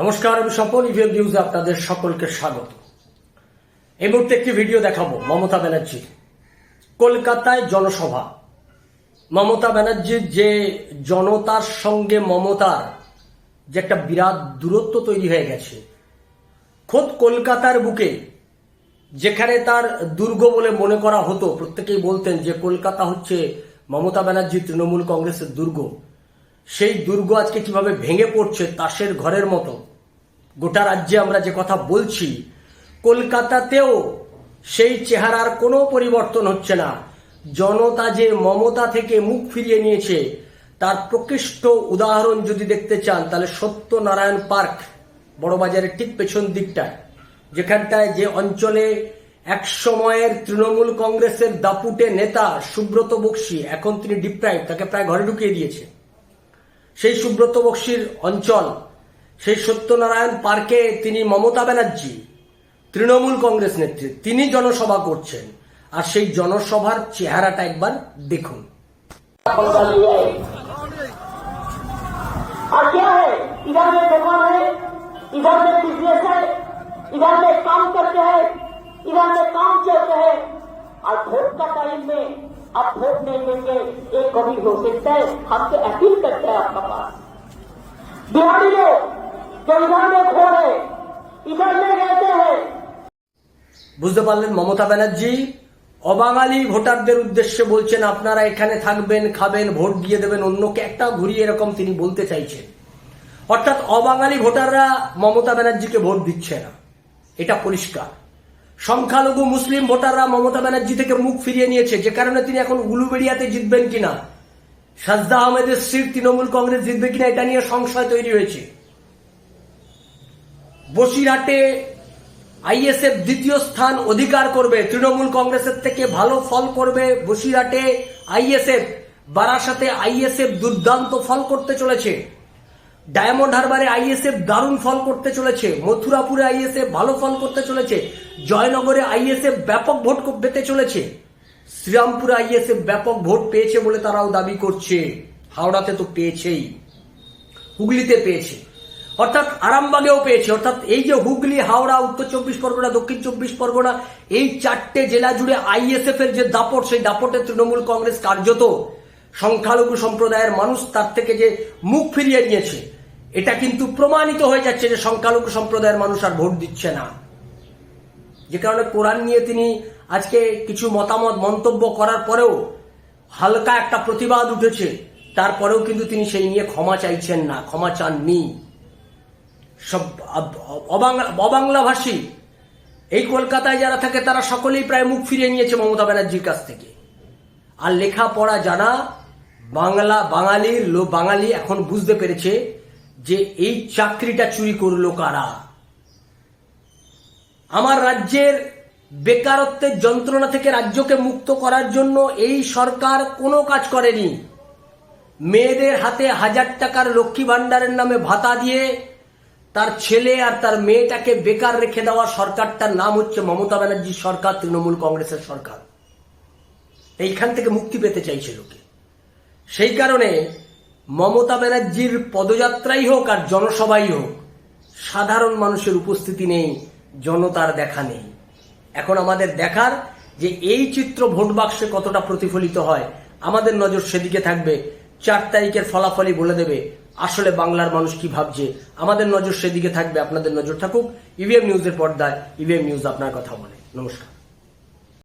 নমস্কার, আমি স্বপন ইভিএম নিউজে আপনাদের সকলকে স্বাগত। এই মুহূর্তে একটি ভিডিও দেখাবো মমতা ব্যানার্জির। কলকাতায় জনসভা। মমতা ব্যানার্জির যে জনতার সঙ্গে মমতার যে একটা বিরাট দূরত্ব তৈরি হয়ে গেছে, খোদ কলকাতার বুকে যেখানে তার দুর্গ বলে মনে করা হতো, প্রত্যেকেই বলতেন যে কলকাতা হচ্ছে মমতা ব্যানার্জি তৃণমূল কংগ্রেসের দুর্গ। সেই দুর্গ আজকে কীভাবে ভেঙে পড়ছে, তাসের ঘরের মতো। গোটা রাজ্যে আমরা যে কথা বলছি, কলকাতাতেও সেই চেহারার কোনো পরিবর্তন হচ্ছে না। জনতা যে মমতা থেকে মুখ ফিরিয়ে নিয়েছে, তার প্রকৃষ্ট উদাহরণ যদি দেখতে চান, তাহলে সত্যনারায়ণ পার্ক বড়বাজারের ঠিক পেছন দিকটায়, যেখানটায় যে অঞ্চলে এক সময়ের তৃণমূল কংগ্রেসের দাপুটে নেতা সুব্রত বক্সি, এখন তিনি ডিপ্রাইভ তাকে প্রায় ঘরে ঢুকিয়ে দিয়েছে। সেই সুব্রত বক্সির অঞ্চল সেই সত্যনারায়ণ পার্কে তিনি মমতা ব্যানার্জি তৃণমূল কংগ্রেস নেত্রী তিনি জনসভা করছেন আর সেই জনসভার চেহারাটা একবার দেখুন और क्या है इधर में दुकान है इधर में बिजनेस है इधर में काम करते हैं इधर में काम चलते हैं और वोट का टाइम में अब वोट नहीं देंगे ये कभी हो सकता है हम तो अपील करते हैं आपका पास बिहारी लोग जो इधर में खो रहे इधर में रहते हैं বুঝতে পারলেন মমতা ব্যানার্জি অবাঙালি ভোটারদের উদ্দেশ্যে বলছেন আপনারা এখানে থাকবেন খাবেন ভোট দিয়ে দেবেন অন্যকে একটা ঘুরিয়ে এরকম তিনি বলতে চাইছেন অর্থাৎ অবাঙালি ভোটাররা মমতা ব্যানার্জিকে ভোট দিচ্ছে না এটা পরিষ্কার সংখ্যালঘু মুসলিম ভোটাররা মমতা ব্যানার্জি থেকে মুখ ফিরিয়ে নিয়েছে যে কারণে তিনি এখন উলুবেড়িয়াতে জিতবেন কিনা সাজদা আহমেদের স্ত্রীর তৃণমূল কংগ্রেস জিতবে কিনা এটা নিয়ে সংশয় তৈরি হয়েছে বসিরহাটে আইএসএফ দ্বিতীয় স্থান অধিকার করবে, তৃণমূল কংগ্রেসের থেকে ভালো ফল করবে বসিরহাটে আইএসএফ। বারাসাতে আইএসএফ দুর্দান্ত ফল করতে চলেছে। ডায়মন্ড হারবারে আইএসএফ দারুণ ফল করতে চলেছে। মথুরাপুরে আইএসএফ ভালো ফল করতে চলেছে। জয়নগরে আইএসএফ ব্যাপক ভোট পেতে চলেছে। শ্রীরামপুরে আইএসএফ ব্যাপক ভোট পেয়েছে বলে তারাও দাবি করছে। হাওড়াতে তো পেয়েছেই। হুগলিতে পেয়েছে। অর্থাৎ আরামবাগেও পেয়েছে। অর্থাৎ এই যে হুগলি, হাওড়া, উত্তর চব্বিশ পরগনা, দক্ষিণ চব্বিশ পরগনা, এই চারটে জেলা জুড়ে আইএসএফ এর যে দাপট, সেই দাপটে তৃণমূল কংগ্রেস কার্যত সংখ্যালঘু সম্প্রদায়ের মানুষ তার থেকে যে মুখ ফিরিয়ে নিয়েছে, এটা কিন্তু প্রমাণিত হয়ে যাচ্ছে যে সংখ্যালঘু সম্প্রদায়ের মানুষ আর ভোট দিচ্ছে না। যে কারণে কোরআন নিয়ে তিনি আজকে কিছু মতামত, মন্তব্য করার পরেও হালকা একটা প্রতিবাদ উঠেছে। তারপরেও কিন্তু তিনি সেই নিয়ে ক্ষমা চাইছেন না, ক্ষমা চাননি। সব অবাংলাভাষী। এই কলকাতায় যারা থাকে, তারা সকলেই প্রায় মুখ ফিরিয়ে নিয়েছে মমতা ব্যানার্জির কাছ থেকে। আর লেখাপড়া জানা বাংলা বাঙালির লো, বাঙালি এখন বুঝতে পেরেছে যে এই চাকরিটা চুরি করল কারা। আমার রাজ্যের বেকারত্বের যন্ত্রণা থেকে রাজ্যকে মুক্ত করার জন্য এই সরকার কোনো কাজ করেনি। মেয়েদের হাতে হাজার টাকার লক্ষ্মী ভাণ্ডারের নামে ভাতা দিয়ে তার ছেলে আর তার মেয়েটাকে বেকার রেখে দেওয়া সরকারটার নাম হচ্ছে মমতা ব্যানার্জির সরকার, তৃণমূল কংগ্রেসের সরকার। এইখান থেকে মুক্তি পেতে চাইছে লোকে। সেই কারণে মমতা ব্যানার্জির পদযাত্রাই হোক আর জনসভাই হোক, সাধারণ মানুষের উপস্থিতি নেই, জনতার দেখা নেই। এখন আমাদের দেখার যে এই চিত্র ভোট বাক্সে কতটা প্রতিফলিত হয়, আমাদের নজর সেদিকে থাকবে। চার তারিখের ফলাফলই বলে দেবে আসলে বাংলার মানুষ কি ভাবছে? আমাদের নজর সেদিকে থাকবে, আপনাদের নজর থাকুক। ইভিএম নিউজের পর্দায় ইভিএম নিউজ আপনার কথা বলে। নমস্কার।